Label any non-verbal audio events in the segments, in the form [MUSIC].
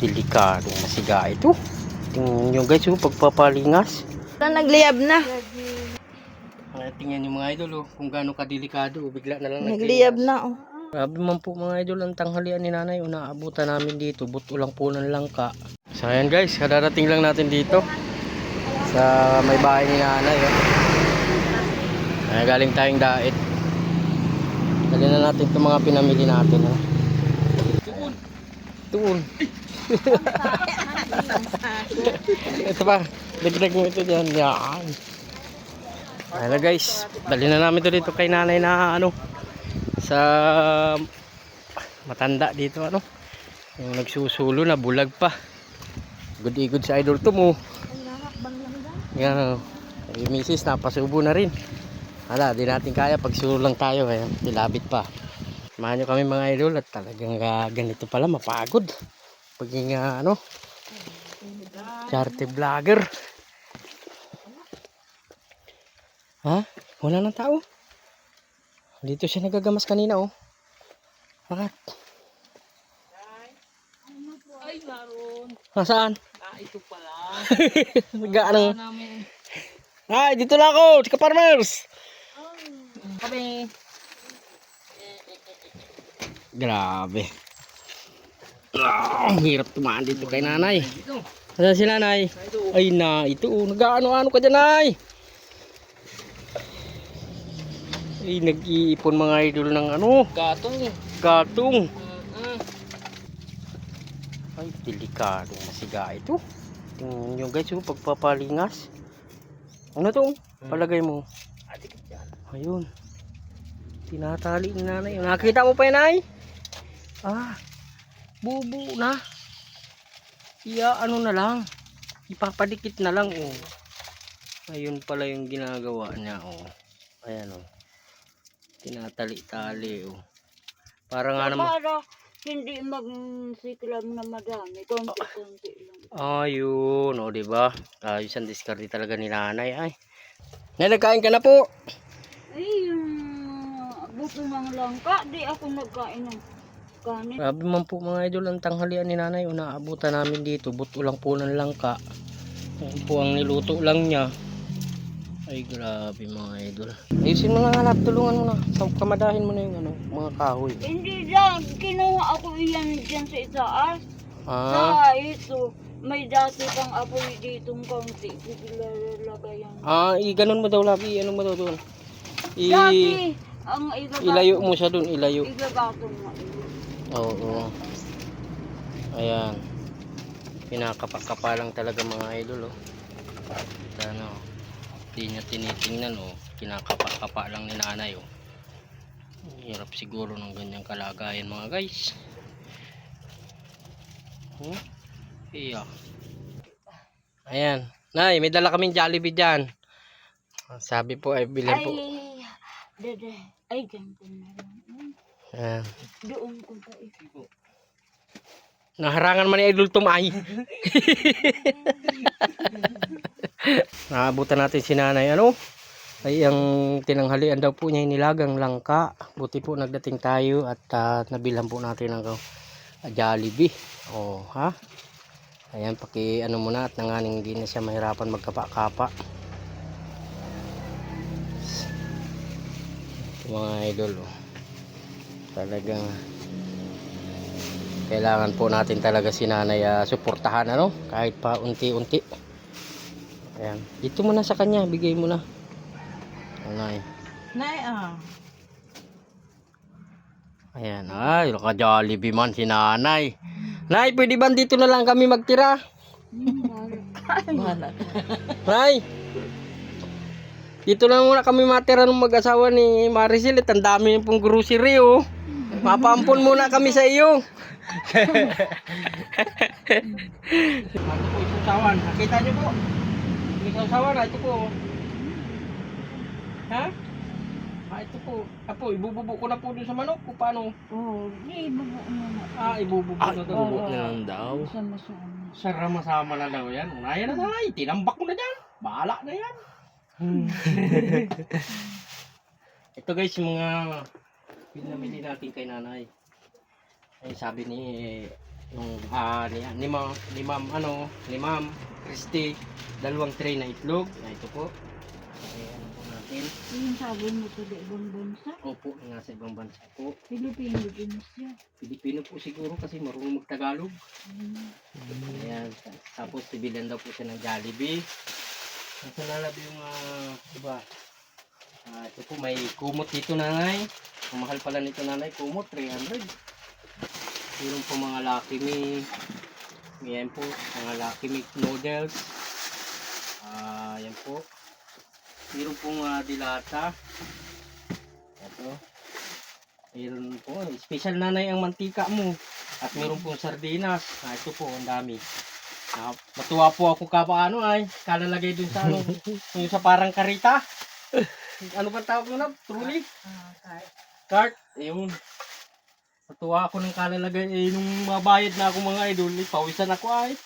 delikadong masiga ito. Tingnan nyo guys, oh, pagpapalingas. Nagliyab na. Tingnan nyo mga idol, oh, kung gaano kadelikado. oh, Bigla na lang Nagliyab na. Oh. Grabe man po mga idol ang tanghalian ni nanay. Unaabutan namin dito. Buto lang po ng langka. So ayan guys, kadarating lang natin dito. Sa may bahay ni nanay. Oh. Ay, galing tayong dait. Dali na natin itong mga pinamili natin. Oh. Tuon. Tuon. Ito pa. Dagdag mo ito dyan. Yan. Ayan na guys. Dali na namin ito dito kay nanay na ano sa matanda dito ano yung nagsusulo na bulag pa good igod sa idol to mo yan oh. yung misis napasubo na rin hala di natin kaya pag sulo lang tayo eh tilabit pa samahan nyo kami mga idol at talagang ah, ganito pala mapagod paging ah, ano charity vlogger ha wala nang tao dito siya nagagamas kanina oh. Bakit? Ay, naroon. Nasaan? Ah, ito pala. [LAUGHS] Namin. Ay, dito na ako! Chika Farmers! Kami. Grabe. Ah, ang hirap tumaan dito kay nanay. Nasaan si nanay? Ay na, ito oh. Nag-ano-ano ka dyan nay? Ay, nag-iipon mga idol ng ano, Gatong. gatong. Mm-mm. Ay, delikadong masiga ito. Tingnan nyo guys, oh, pagpapalingas. Ano to? Palagay mo. Ayun. Tinatali ni nanay. Nakita mo pa yun, ay? Ah, bubu na. Iya, ano na lang. Ipapadikit na lang, oh. Ayun pala yung ginagawa niya, oh. Ayan, oh. Tinatali-tali, oh. Para nga naman. Para hindi magsiklam na madami. Konti-konti lang. Ayun, o, di ba? Ayos ang discard talaga ni nanay, ay. Nay, nagkain ka na po. Ay, yung buto ng langka, di ako nagkain ng kanin. Grabe man po mga idol ang tanghalian ni nanay. Unaabutan namin dito. Buto lang po ng langka. Yan po ang niluto lang niya. Ay grabe mga idol. Ayusin mo na nga lap. Tulungan mo na. Sa- Kamadahin mo na yung ano, mga kahoy. Hindi dyan, kinuha ako iyan dyan sa itaas. Ah, Sa ito, may dati pang apoy ditong kaunti. Biglalagay yan. ah i ganun mo daw labi. Ano mo daw doon? I, Dati, ang ilayo mo siya doon. Ilayo. Igagatong nga. Oo. Ayan. Pinakapa-kapa lang talaga mga idol oh. Ano, hindi niya tinitingnan oh. Kinakapa-kapa lang ni nanay oh. Hirap siguro ng ganyang kalagayan mga guys. Oh. Iya. Ayan. Nay, may dala kaming Jollibee dyan. Sabi po ay bilhin Ay, po. dede. Ay, ganito na lang. Hmm, Ayan. Doon ko pa ito. Naharangan man ni Idol Tumay. [LAUGHS] Naabutan natin si nanay. Ano? Ay ang tinanghalian daw po niya nilagang langka. Buti po nagdating tayo at ah, nabilhan po natin ng uh, Jollibee. Oh, ha? Ayan, paki ano muna at nanganing hindi na siya mahirapan magkapa-kapa. Mga idol. Oh. Talagang kailangan po natin talaga si nanay ah, suportahan ano? Kahit pa unti-unti. Ayan. Dito mo na sa kanya bigay mo na nanay. Nay, ah. ayan ay naka Jollibee man si nanay. Nay pwede ba dito na lang kami magtira? Nay. Dito na muna kami matira ng mag-asawa ni Maricel at ang dami pong grocery oh Mapampun muna kami sa iyo. Ano po itong sawan? Nakita niyo po? Itong sawan na ito po. Ha? Ah, ito po. Apo, ibububo ko na po dun sa manok. Kung paano? Oh, di bago mo na. Ah, ibububo na daw. oo. na lang daw. Sama-sama. Sarama-sama na daw yan. Unayan na tayo. Tinambak ko na dyan. Bahala na yan. [LAUGHS] ito guys, yung mga pinamili natin kay nanay. Ay sabi ni Yung ah ni, ni, ma'am, ni ma'am ano, ni ma'am Christy, dalawang tray na itlog. Na ito po. Ayan po natin. Yung sabon mo to, di ibang bansa. Opo, nasa ibang bansa po. Pilipino din siya. Pilipino po siguro kasi marunong magtagalog. Mm. Ayan. Tapos sibilan daw po siya ng Jollibee. Nasa nalab yung ah, iba. Ah, ito po may kumot dito nanay. Ang mahal pala nito nanay, kumot 300. Meron po mga Lucky Me. Yan po, mga Lucky Me noodles. Ah, yan po. Meron pong ah, dilata. Ito. Meron po, special nanay ang mantika mo. At meron pong sardinas. Ah, ito po, ang dami. Ah, matuwa po ako kapaano ay kalalagay dun sa ano, [LAUGHS] yung sa parang karita. Ano ba tawag mo na? Truly? Ah, kahit Cart. Ayun. Matuwa ako ng kalalagay. Eh, nung mabayad na ako mga idol, eh, pawisan ako ay.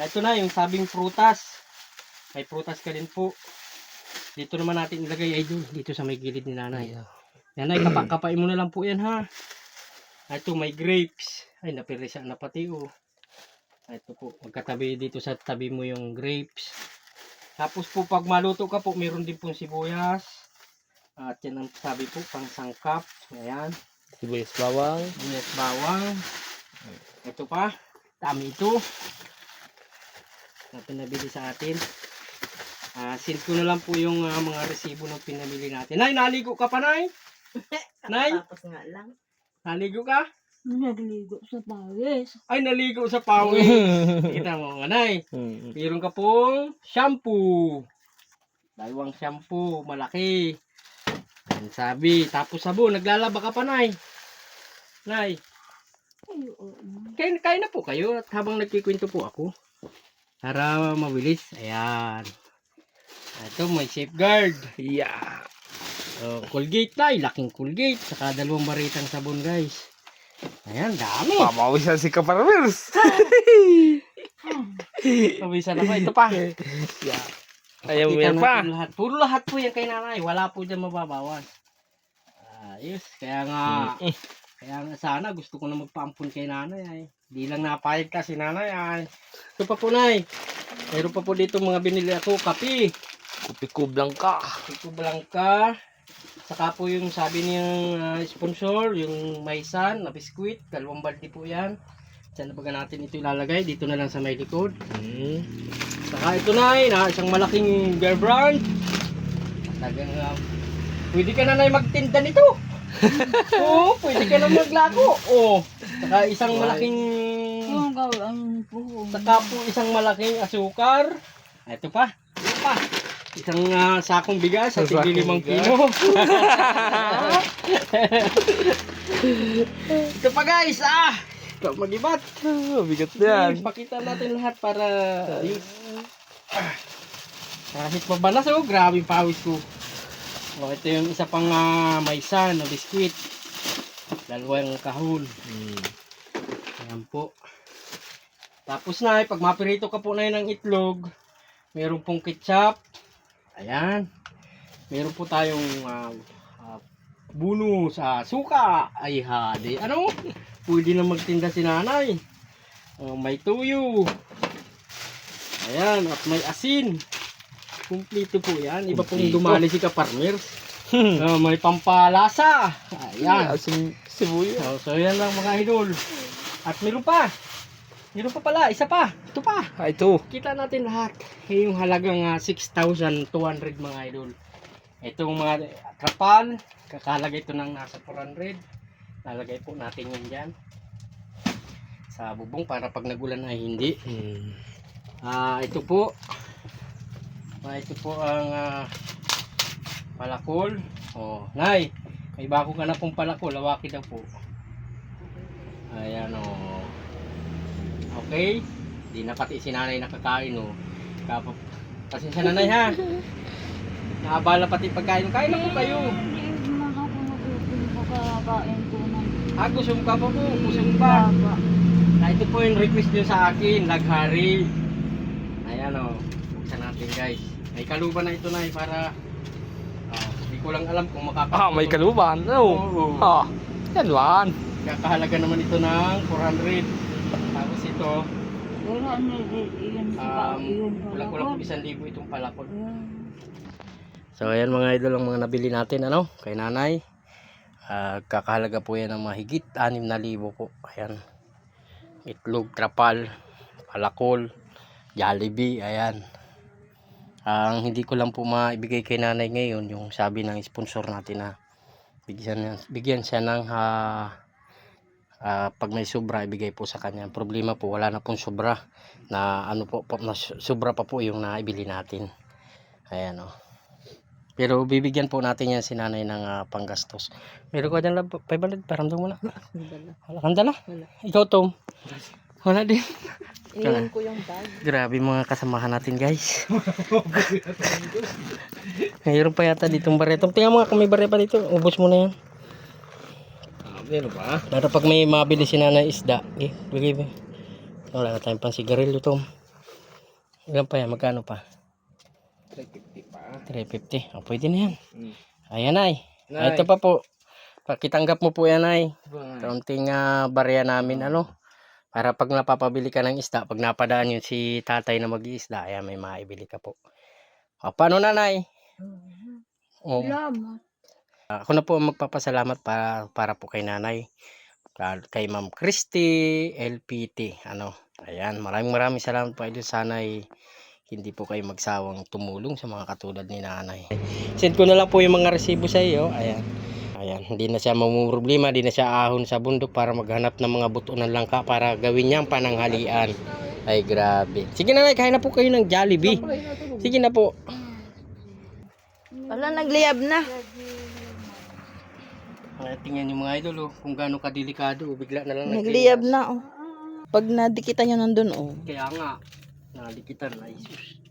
Ito na, yung sabing prutas. May prutas ka din po. Dito naman natin ilagay idol. Dito sa may gilid ni nanay. Yan ay, kapakapain mo na lang po yan ha. Ito, may grapes. Ay, napirisa na pati oh. Ito po, magkatabi dito sa tabi mo yung grapes. Tapos po, pag maluto ka po, meron din pong sibuyas. At yan ang sabi po, pang sangkap. Ayan, Sibuyas bawang. sibuyas bawang. Ito pa, dami ito. Ito nabili sa atin. Ah, send ko na lang po yung ah, mga resibo ng pinamili natin. Nay, naligo ka pa, Nay? [LAUGHS] Nay, Tapos nga lang. naligo ka? nagligo sa pawis. Ay, naligo sa pawis. [LAUGHS] Kita mo, Nay. Mm. Meron ka pong shampoo. Dalawang shampoo, malaki. Ang sabi, tapos sabon, naglalaba ka pa, Nay. Nay, kain, kain na po kayo at habang nagkikwento po ako. Para mabilis. Ayan. Ito, may safeguard. Yeah. Oh, Colgate na, laking Colgate. Saka dalawang baritang sabon, guys. Ayan, dami. Pamawisan si Kaparwils. [LAUGHS] Pawisan ako. Ito pa. yeah. Ayaw mo yan pa. Lahat. Puro lahat po yan kay nanay. Wala po dyan mababawas. Ayos. Kaya nga, kaya nga sana gusto ko na magpaampun kay nanay ay. Di lang napayag ka si nanay ay. Ito pa po nay. Mayroon pa po dito mga binili ako. Kapi. Kupikub lang ka. Ito Blanca. Saka po yung sabi niyang ah, sponsor, yung maisan na biskuit. Dalawang balde po yan. Saan na baga natin ito ilalagay? Dito na lang sa may likod. Mm. Saka ito na na isang malaking bear brand. Talagang uh, pwede ka na na magtinda nito. [LAUGHS] Oo, pwede ka na maglago. Oo. Saka isang malaking ang saka po isang malaking asukar. Ito pa. Ito pa. Isang ah, sakong bigas at tigli limang kilo. [LAUGHS] [LAUGHS] ito pa guys, ah! Ito magibat. Ah, bigat yan. Pakita natin lahat para. Ah. Kahit mabalas oh, grabe yung pawis ko. Oh, ito yung isa pang uh, maysan na biskuit. Dalawang kahon. Mm. Ayan po. Tapos na, pag mapirito ka po na yun ng itlog, meron pong ketchup. Ayan. Meron po tayong uh, uh, buno sa suka. Ay hadi. Ano? Pwede na magtinda si nanay. Oh, may tuyo. Ayan, at may asin. Kumplito po yan. Iba pong Kumpleto. dumali si Kaparmers. Ah, may pampalasa. Ayan. Asin sibuyas. So, so yan lang mga idol. At meron pa. Meron pa pala, isa pa. Ito pa. Ah, ito. Kita natin lahat. Eh, Yung halagang ah, 6,200 mga idol. Itong mga trapal, kakalagay ito ng nasa 400. Lalagay po natin yan dyan. Sa bubong para pag nagulan ay hindi. Mm. Ah, ito po. Ah, ito po ang ah, palakol. Oh, nay, may bago ka na pong palakol, lawaki daw po. Ayan oh. Okay? Di na pati si nanay nakakain oh. Kapag Pasensya nanay ha. [LAUGHS] Naabala pati pagkain. Kain na po kayo. Ah, mo ka po. Gusto mo pa. baba. Ah, ito po yung request nyo sa akin, laghari. Ayan o, buksan natin guys. May kaluban na ito na para ah, hindi ko lang alam kung makakapag. Ah, may kaluban. Oh. Oo. Ah. Yan wan. Kakahalaga naman ito ng 400. ito, Wala na. Iyon sa um, iyon. wala ko lang isang libo itong palakol. So ayan mga idol ang mga nabili natin ano kay nanay. Ah, kakahalaga po yan ng mahigit 6,000 po. Ayan. Itlog, trapal, palakol, Jollibee, ayan. Ang hindi ko lang po maibigay kay nanay ngayon yung sabi ng sponsor natin na bigyan, bigyan siya ng ah, ah, pag may sobra ibigay po sa kanya. Problema po wala na pong sobra na ano po, po na sobra pa po yung naibili natin. Ayan oh. Pero bibigyan po natin yan si nanay ng ah, panggastos. Meron ko dyan lang, 500, paramdam mo na. Wala dala? Wala. Ikaw, Tom? Wala din. Iniwan ko yung bag. Grabe mga kasamahan natin, guys. [LAUGHS] Mayroon pa yata ditong baretong. Tingnan mo nga kung may bare pa dito. Ubus mo na yan. Meron pa? Lalo pag may mabili si nanay isda. Eh, bigay mo. Wala na tayong pang sigarilyo, Tom. Ilan pa yan? Magkano pa? 350 pa. 350. Oh, pwede na yan. Hmm. Ayan, ay. Nay. Ito pa po. Pakitanggap mo po yan, ay. Ba? Kaunting ah, barya namin ano. Para pag napapabili ka ng isda, pag napadaan yun si tatay na mag-iisda, ayan may maibili ka po. O, paano nanay? O, Salamat. ako na po ang magpapasalamat para, para po kay nanay. Ka- Kay Ma'am Christy LPT. Ano, ayan, maraming maraming salamat po idol. Sana ay hindi po kayo magsawang tumulong sa mga katulad ni nanay. Send ko na lang po yung mga resibo sa iyo. Ayan. Ayan, hindi na siya problema, hindi na siya ahon sa bundok para maghanap ng mga buto ng langka para gawin niyang pananghalian. Ay, grabe. Sige na, kain na po kayo ng Jollibee. Sige na po. Wala, nagliyab na. Ay, tingnan yung mga idol, oh, kung gaano kadelikado, oh, bigla na lang Nagliyab na, oh. Pag nadikitan nyo nandun, oh. Kaya nga, nalikitan na, Jesus.